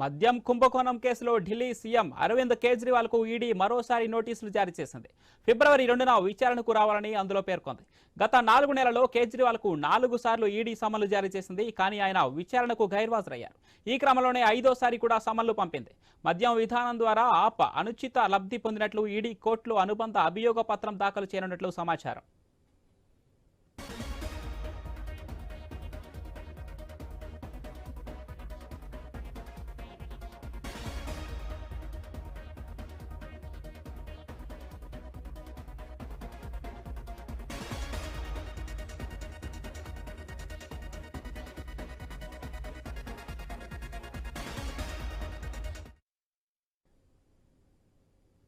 మద్యం కుంభకోణం కేసులో ఢిల్లీ సీఎం అరవింద్ కేజ్రీవాల్కు ఈడీ మరోసారి నోటీసులు జారీ చేసింది. ఫిబ్రవరి రెండున విచారణకు రావాలని అందులో పేర్కొంది. గత నాలుగు నెలల్లో కేజ్రీవాల్కు నాలుగు సార్లు ఈడీ సమన్లు జారీ చేసింది కానీ ఆయన విచారణకు గైర్హాజరయ్యారు. ఈ క్రమంలోనే ఐదోసారి కూడా సమన్లు పంపింది. మద్యం విధానం ద్వారా ఆప్ అనుచిత లబ్ధి పొందినట్లు ఈడీ కోర్టులో అనుబంధ అభియోగ పత్రం దాఖలు చేయనున్నట్లు సమాచారం.